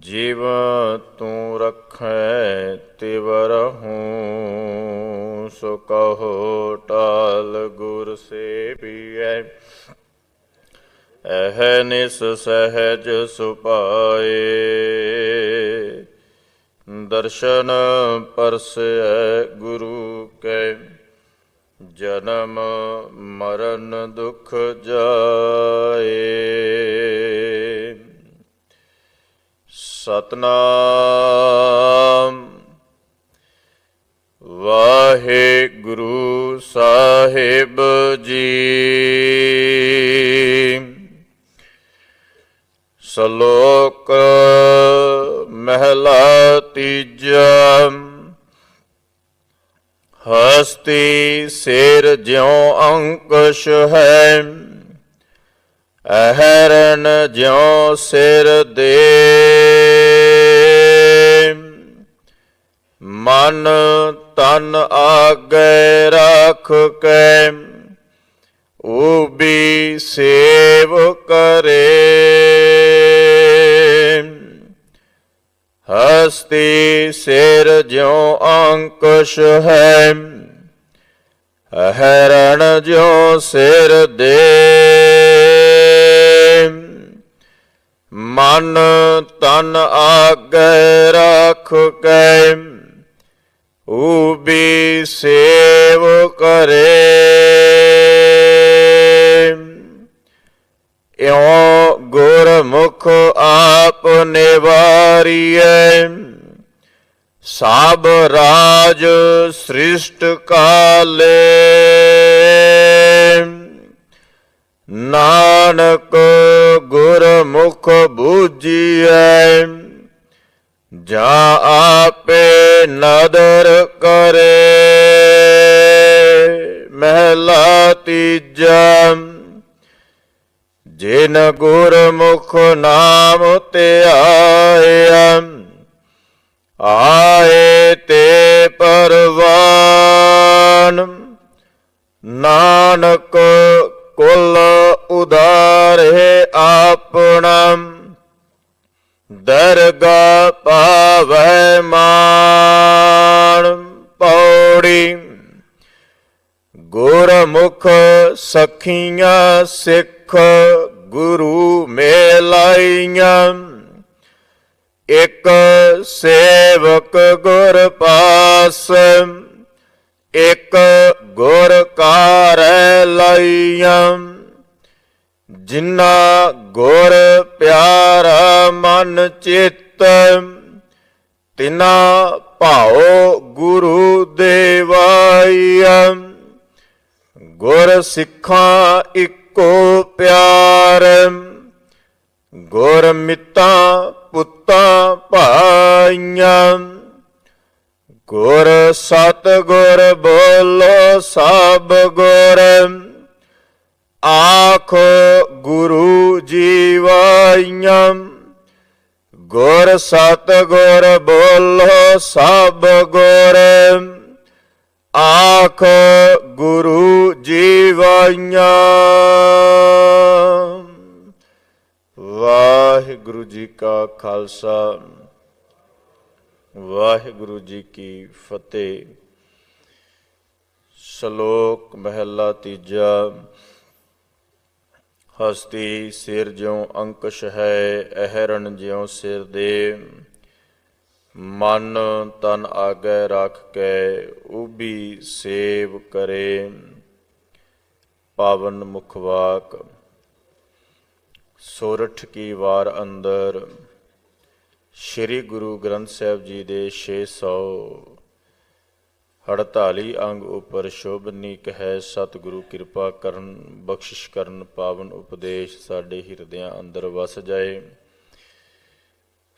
ਜੀਵ ਤੂੰ ਰਖੈ ਤਿਵਰ ਹੂੰ, ਸੋ ਕਹੋ ਟਾਲ ਗੁਰ ਸੇਵੀਐ। ਐਹ ਨਿਸ ਸਹਿਜ ਸੁਪਾਏ, ਦਰਸ਼ਨ ਪਰਸੈ ਗੁਰੂ ਕੈ। ਜਨਮ ਮਰਨ ਦੁਖ ਜਾਏ। ਸਤਨਾਮ। ਵਾਹਿਗੁਰੂ ਸਾਹਿਬ ਜੀ। ਸ਼ਲੋਕ ਮਹਿਲਾ ਤੀਜਾ। ਹਸਤੀ ਸਿਰ ਜਿਉ ਅੰਕੁਸ਼ ਹੈ। ਅਹਰਨ ਜਿਉ ਸਿਰ ਦੇ। ਮਨ ਤਨ ਆਗੇ ਰੱਖ ਕੇ ਉਬੀ ਸੇਵ ਕਰੇ। ਹਸਤੀ ਸਿਰ ਜਿਉ ਅੰਕੁਸ਼ ਹੈ। ਹਰਣ ਜਿਉ ਸਿਰ ਦੇ। ਮਨ ਤਨ ਆਗੇ ਰੱਖ ਕੈ ਉਬੀ ਸੇਵ ਕਰੇ। ਇਉ ਗੁਰਮੁਖ ਆਪ ਨਿਵਾਰੀਐ, ਸਭ ਰਾਜ ਸ੍ਰਿਸ਼ਟ ਕਾਲੇ। ਨਾਨਕ ਗੁਰਮੁਖ ਬੂਝੀਐ ਜਾ ਆਪੇ ਨਦਰ ਕਰੇ। ਮਹਿਲਾ ਤੀਜਾ, ਜਿਨ ਗੁਰਮੁਖ ਨਾਮ ਧਿਆਇਆ ਆਏ ਤੇ ਪਰਵਾਨ। ਨਾਨਕ ਕੁਲ ਉਦਾਰੇ ਆਪਣਾ। ਦਰਗਾ ਪਾਵੈ ਮਾਨ ਪੌੜੀ। ਗੁਰਮੁਖ ਸਖੀਆਂ ਸਿੱਖ ਗੁਰੂ ਮੇਲਾਈਆਂ। ਇਕ ਸੇਵਕ ਗੁਰ ਪਾਸ, ਇਕ ਗੁਰ ਕਾਰੈ ਲਾਈਆਂ। ਜਿਨ੍ਹਾਂ ਗੁਰ ਪਿਆਰਾ ਮਨ ਚਿੱਤ ਤਿਨਾ ਭਾਉ ਗੁਰੂ ਦੇਵਾਇਆ ਗੁਰ ਸਿੱਖਾਂ ਇੱਕੋ ਪਿਆਰ, ਗੁਰ ਮਿੱਤਾਂ ਪੁੱਤਾਂ ਭਾਈਆਂ। ਗੁਰ ਸਤ ਗੁਰ ਬੋਲੋ ਸਭ ਗੁਰ। ਆਖ ਗੁਰੂ ਜੀਵਾਈਆਂ ਗੁਰ ਸਤ ਗੁਰ ਬੋਲੋ ਸਭ ਗੁਰ। ਆਖ ਗੁਰੂ ਜੀਵਾਈਆਂ ਵਾਹਿਗੁਰੂ ਜੀ ਕਾ ਖਾਲਸਾ। ਵਾਹਿਗੁਰੂ ਜੀ ਕੀ ਫਤਿਹ। ਸ਼ਲੋਕ ਮਹਿਲਾ ਤੀਜਾ। ਹਸਤੀ ਸਿਰ ਜਿਉ ਅੰਕਸ਼ ਹੈ ਅਹਰਨ ਜਿਉ ਸਿਰ ਦੇ। ਮਨ ਤਨ ਆਗੇ ਰੱਖ ਕੇ ਉਬੀ ਸੇਵ ਕਰੇ। ਪਾਵਨ ਮੁਖਵਾਕ ਸੋਰਠ ਕੀ ਵਾਰ ਅੰਦਰ। ਸ੍ਰੀ ਗੁਰੂ ਗ੍ਰੰਥ ਸਾਹਿਬ ਜੀ ਦੇ 600 ਹੜਤਾਲੀ ਅੰਗ ਉਪਰ ਸ਼ੋਭਨੀਕ ਹੈ, ਸਤਿਗੁਰੂ ਕਿਰਪਾ ਕਰਨ, ਬਖਸ਼ਿਸ਼ ਕਰਨ, ਪਾਵਨ ਉਪਦੇਸ਼ ਸਾਡੇ ਹਿਰਦਿਆਂ ਅੰਦਰ ਵਸ ਜਾਏ।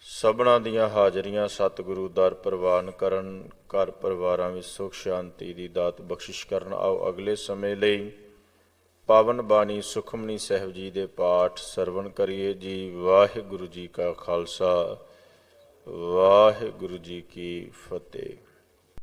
ਸਭਨਾ ਦੀਆਂ ਹਾਜ਼ਰੀਆਂ ਸਤਿਗੁਰੂ ਦਰ ਪ੍ਰਵਾਨ ਕਰਨ, ਘਰ ਪਰਿਵਾਰਾਂ ਵਿੱਚ ਸੁਖ, ਸ਼ਾਂਤੀ ਦੀ ਦਾਤ ਬਖਸ਼ਿਸ਼ ਕਰਨ ਆਓ ਅਗਲੇ ਸਮੇਂ ਲਈ। ਪਾਵਨ ਬਾਣੀ ਸੁਖਮਨੀ ਸਾਹਿਬ ਜੀ ਦੇ ਪਾਠ ਸਰਵਣ ਕਰੀਏ ਜੀ। ਵਾਹਿਗੁਰੂ ਜੀ ਕਾ ਖਾਲਸਾ, ਵਾਹਿਗੁਰੂ ਜੀ ਕੀ ਫਤਿਹ।